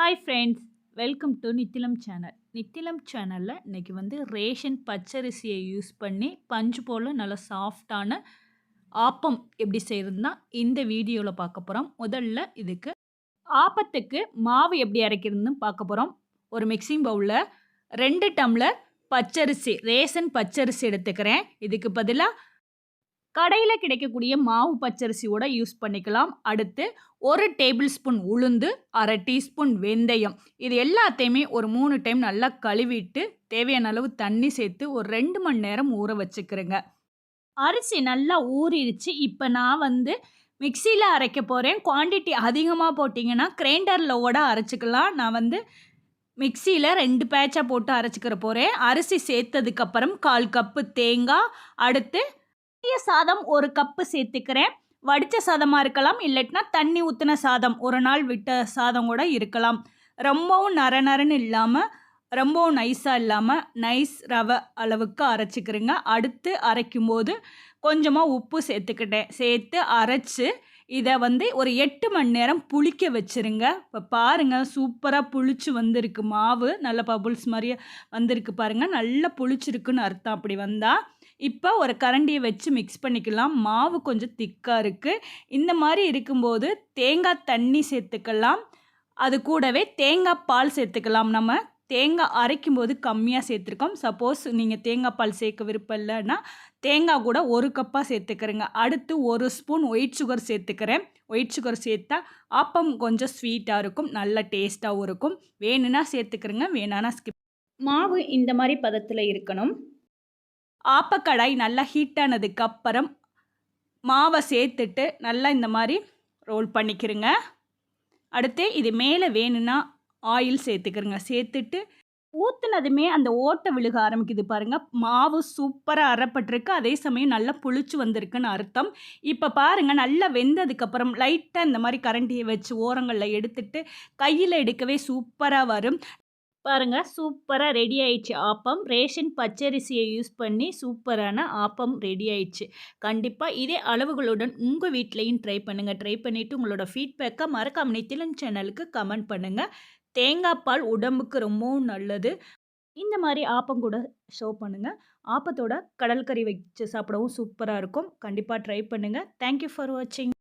Hi friends welcome to Nithilam channel Nithilam சேனலில் இன்றைக்கி வந்து ரேஷன் பச்சரிசியை யூஸ் பண்ணி பஞ்சு போல் நல்ல சாஃப்டான ஆப்பம் எப்படி செய்கிறதுனா இந்த வீடியோவில் பார்க்க போகிறோம் முதல்ல இதுக்கு ஆப்பத்துக்கு மாவு எப்படி அரைக்கிறதுன்னு பார்க்க போகிறோம் ஒரு மிக்சிங் பவுலில் ரெண்டு டம்ளர் பச்சரிசி ரேஷன் பச்சரிசி எடுத்துக்கிறேன். இதுக்கு பதிலாக கடையில் கிடைக்கக்கூடிய மாவு பச்சரிசியோட யூஸ் பண்ணிக்கலாம். அடுத்து ஒரு டேபிள் ஸ்பூன் உளுந்து அரை டீஸ்பூன் வெந்தயம். இது எல்லாத்தையுமே ஒரு மூணு டைம் நல்லா கழுவிட்டு தேவையான அளவு தண்ணி சேர்த்து ஒரு ரெண்டு மணி நேரம் ஊற வச்சுக்கிறேங்க. அரிசி நல்லா ஊறிடுச்சு. இப்போ நான் வந்து மிக்சியில் அரைக்க போகிறேன் குவான்டிட்டி அதிகமாக போட்டிங்கன்னா கிரைண்டரில் ஓட அரைச்சிக்கலாம். நான் வந்து மிக்சியில் ரெண்டு பேட்சாக போட்டு அரைச்சிக்கிற போகிறேன் அரிசி சேர்த்ததுக்கப்புறம் கால் கப்பு தேங்காய் அடுத்து சாதம் ஒரு கப்பு சேர்த்துக்கிறேன். வடித்த சாதமாக இருக்கலாம் இல்லட்டினா தண்ணி ஊற்றின சாதம். ஒரு நாள் விட்ட சாதம் கூட இருக்கலாம். ரொம்பவும் நர நரன்னு இல்லாமல் ரொம்பவும் நைஸாக இல்லாமல் நைஸ் ரவை அளவுக்கு அரைச்சிக்கிறேங்க. அடுத்து அரைக்கும்போது கொஞ்சமாக உப்பு சேர்த்துக்கிட்டேன். சேர்த்து அரைச்சி இதை வந்து ஒரு எட்டு மணி நேரம் புளிக்க வச்சுருங்க. இப்போ பாருங்கள் சூப்பராக புளிச்சு வந்திருக்கு. மாவு நல்ல பபுள்ஸ் மாதிரியே வந்திருக்கு பாருங்கள் நல்லா புளிச்சிருக்குன்னு அர்த்தம். அப்படி வந்தால் இப்போ ஒரு கரண்டியை வச்சு மிக்ஸ் பண்ணிக்கலாம். மாவு கொஞ்சம் திக்காக இருக்குது இந்த மாதிரி இருக்கும்போது தேங்காய் தண்ணி சேர்த்துக்கலாம். அது கூடவே தேங்காய் பால் சேர்த்துக்கலாம். நம்ம தேங்காய் அரைக்கும் போது கம்மியாக சேர்த்துருக்கோம். சப்போஸ் நீங்கள் தேங்காய் பால் சேர்க்க விருப்பம் இல்லைன்னா தேங்காய் கூட ஒரு கப்பாக சேர்த்துக்கிறேங்க. அடுத்து ஒரு ஸ்பூன் ஒயிட் சுகர் சேர்த்துக்கிறேன். ஒயிட் சுகர் சேர்த்தா ஆப்பம் கொஞ்சம் ஸ்வீட்டாக இருக்கும். நல்ல டேஸ்ட்டாகவும் இருக்கும். வேணும்னா சேர்த்துக்கிறேங்க. வேணான்னா ஸ்கிப் மாவு இந்த மாதிரி பதத்தில் இருக்கணும். ஆப்பக்கடாய் நல்லா ஹீட் ஆனதுக்கப்புறம் மாவை சேர்த்துட்டு நல்லா இந்த மாதிரி ரோல் பண்ணிக்கிறங்க அடுத்து இது மேலே வேணும்னா ஆயில் சேர்த்துக்கிறங்க சேர்த்துட்டு ஊற்றுனதுமே அந்த ஓட்டை விழுக ஆரம்பிக்குது பாருங்கள் மாவு சூப்பராக அறப்பட்டிருக்கு அதே சமயம் நல்லா புளிச்சு வந்திருக்குன்னு அர்த்தம். இப்போ பாருங்கள் நல்லா வெந்ததுக்கப்புறம் லைட்டாக இந்த மாதிரி கரண்டியை வச்சு ஓரங்களில் எடுத்துட்டு கையில் எடுக்கவே சூப்பராக வரும். பாருங்கள் சூப்பராக ரெடி ஆயிடுச்சு. ஆப்பம் ரேஷன் பச்சரிசியை யூஸ் பண்ணி சூப்பரான ஆப்பம் ரெடி ஆயிடுச்சு. கண்டிப்பாக இதே அளவுகளுடன் உங்கள் வீட்லேயும் ட்ரை பண்ணுங்கள் ட்ரை பண்ணிவிட்டு உங்களோட ஃபீட்பேக்கை மறக்காம நித்திலன் சேனலுக்கு கமெண்ட் பண்ணுங்கள் தேங்காய் பால் உடம்புக்கு ரொம்பவும் நல்லது. இந்த மாதிரி ஆப்பம் கூட ஷோ பண்ணுங்கள் ஆப்பத்தோட கடல்கறி வச்சு சாப்பிடவும் சூப்பராக இருக்கும். கண்டிப்பாக ட்ரை பண்ணுங்கள் தேங்க்யூ ஃபார் வாட்சிங்